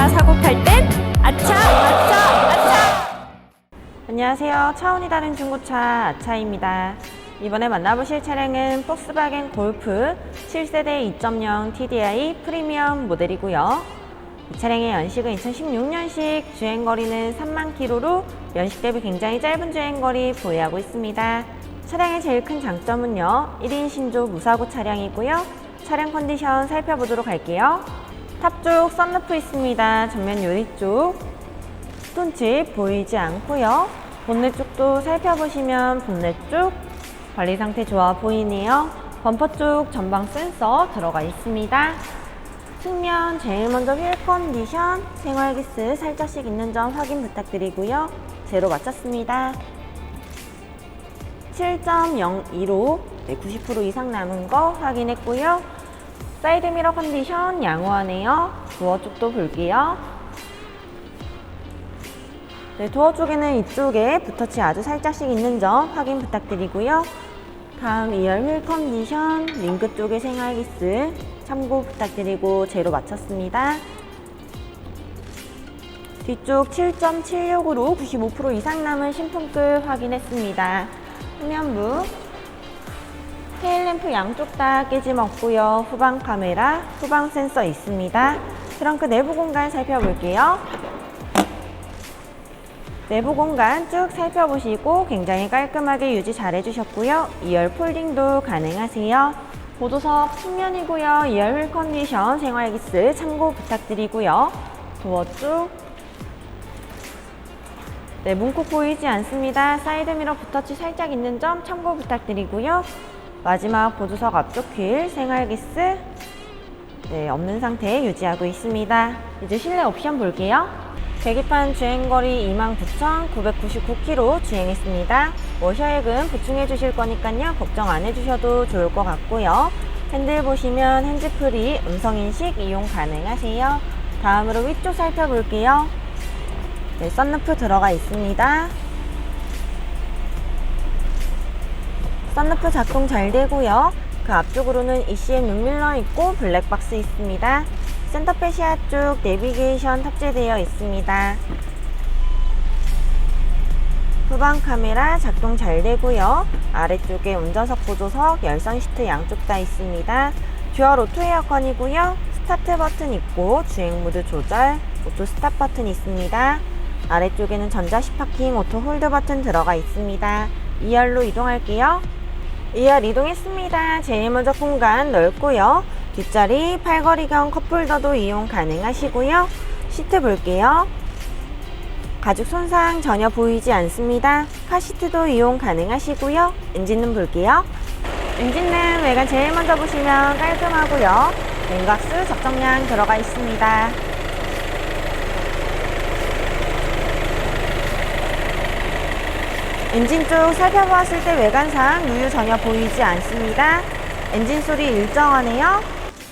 차 사고 팔 땐 아차 아차 아차. 안녕하세요. 차원이 다른 중고차 아차입니다. 이번에 만나보실 차량은 폭스바겐 골프 7세대 2.0 TDI 프리미엄 모델이고요. 이 차량의 연식은 2016년식 주행거리는 3만 킬로로 연식 대비 굉장히 짧은 주행거리 보유하고 있습니다. 차량의 제일 큰 장점은요 1인 신조 무사고 차량이고요. 차량 컨디션 살펴보도록 할게요. 탑 쪽 썬루프 있습니다. 전면 유리 쪽 스톤칩 보이지 않고요. 본넷 쪽도 살펴보시면 본넷 쪽 관리 상태 좋아 보이네요. 범퍼 쪽 전방 센서 들어가 있습니다. 측면 제일 먼저 휠 컨디션, 생활 기스 살짝씩 있는 점 확인 부탁드리고요. 제로 맞췄습니다. 7.02로 90% 이상 남은 거 확인했고요. 사이드 미러 컨디션 양호하네요. 도어 쪽도 볼게요. 네, 도어 쪽에는 이쪽에 붓터치 아주 살짝씩 있는 점 확인 부탁드리고요. 다음 2열 휠 컨디션, 링크 쪽에 생활기스 참고 부탁드리고 제로 맞췄습니다. 뒤쪽 7.76으로 95% 이상 남은 신품급 확인했습니다. 후면부 램프 양쪽 다 깨짐 없고요. 후방 카메라, 후방 센서 있습니다. 트렁크 내부 공간 살펴볼게요. 내부 공간 쭉 살펴보시고 굉장히 깔끔하게 유지 잘 해주셨고요. 2열 폴딩도 가능하세요. 보조석 측면이고요. 2열 휠 컨디션 생활기스 참고 부탁드리고요. 도어 쪽. 네, 문콕 보이지 않습니다. 사이드미러 붓터치 살짝 있는 점 참고 부탁드리고요. 마지막 보조석 앞쪽 휠 생활기스 네, 없는 상태 유지하고 있습니다. 이제 실내 옵션 볼게요. 계기판 주행거리 29,999km 주행했습니다. 워셔액은 보충해 주실 거니까요. 걱정 안 해주셔도 좋을 것 같고요. 핸들 보시면 핸즈프리 음성인식 이용 가능하세요. 다음으로 위쪽 살펴볼게요. 네, 썬루프 들어가 있습니다. 썬루프 작동 잘 되고요. 그 앞쪽으로는 ECM 눈밀러 있고 블랙박스 있습니다. 센터페 시야 쪽 내비게이션 탑재되어 있습니다. 후방 카메라 작동 잘 되고요. 아래쪽에 운전석 보조석, 열선 시트 양쪽 다 있습니다. 듀얼 오토 에어컨이고요. 스타트 버튼 있고 주행 모드 조절, 오토 스탑 버튼 있습니다. 아래쪽에는 전자식 파킹 오토 홀드 버튼 들어가 있습니다. 2열로 이동할게요. 2열 이동했습니다. 제일 먼저 공간 넓고요. 뒷자리 팔걸이경 컵홀더도 이용 가능하시고요. 시트 볼게요. 가죽 손상 전혀 보이지 않습니다. 카시트도 이용 가능하시고요. 엔진은 볼게요. 엔진은 외관 제일 먼저 보시면 깔끔하고요. 냉각수 적정량 들어가 있습니다. 엔진 쪽 살펴보았을 때 외관상 누유 전혀 보이지 않습니다. 엔진 소리 일정하네요.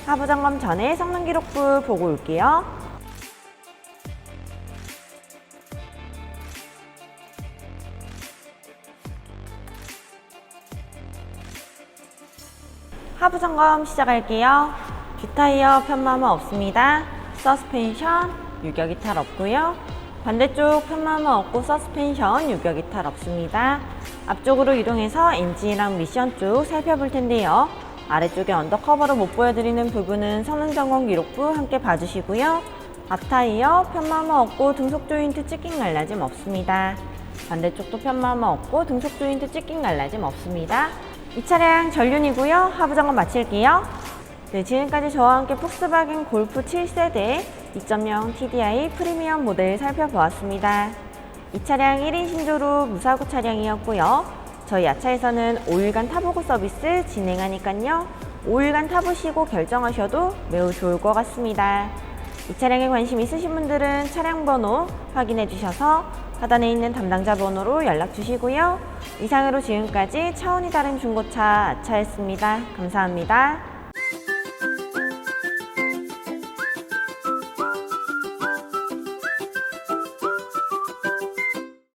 하부 점검 전에 성능 기록부 보고 올게요. 하부 점검 시작할게요. 뒷타이어 편마모 없습니다. 서스펜션 유격 이탈 없고요. 반대쪽 편마모 없고 서스펜션 유격 이탈 없습니다. 앞쪽으로 이동해서 엔진이랑 미션 쪽 살펴볼 텐데요. 아래쪽에 언더커버로 못 보여드리는 부분은 성능 점검 기록부 함께 봐주시고요. 앞타이어 편마모 없고 등속 조인트 찢긴 갈라짐 없습니다. 반대쪽도 편마모 없고 등속 조인트 찢긴 갈라짐 없습니다. 이 차량 전륜이고요. 하부 점검 마칠게요. 네, 지금까지 저와 함께 폭스바겐 골프 7세대 2.0 TDI 프리미엄 모델 살펴보았습니다. 이 차량 1인 신조로 무사고 차량이었고요. 저희 야차에서는 5일간 타보고 서비스 진행하니까요. 5일간 타보시고 결정하셔도 매우 좋을 것 같습니다. 이 차량에 관심 있으신 분들은 차량 번호 확인해 주셔서 하단에 있는 담당자 번호로 연락 주시고요. 이상으로 지금까지 차원이 다른 중고차 아차였습니다. 감사합니다.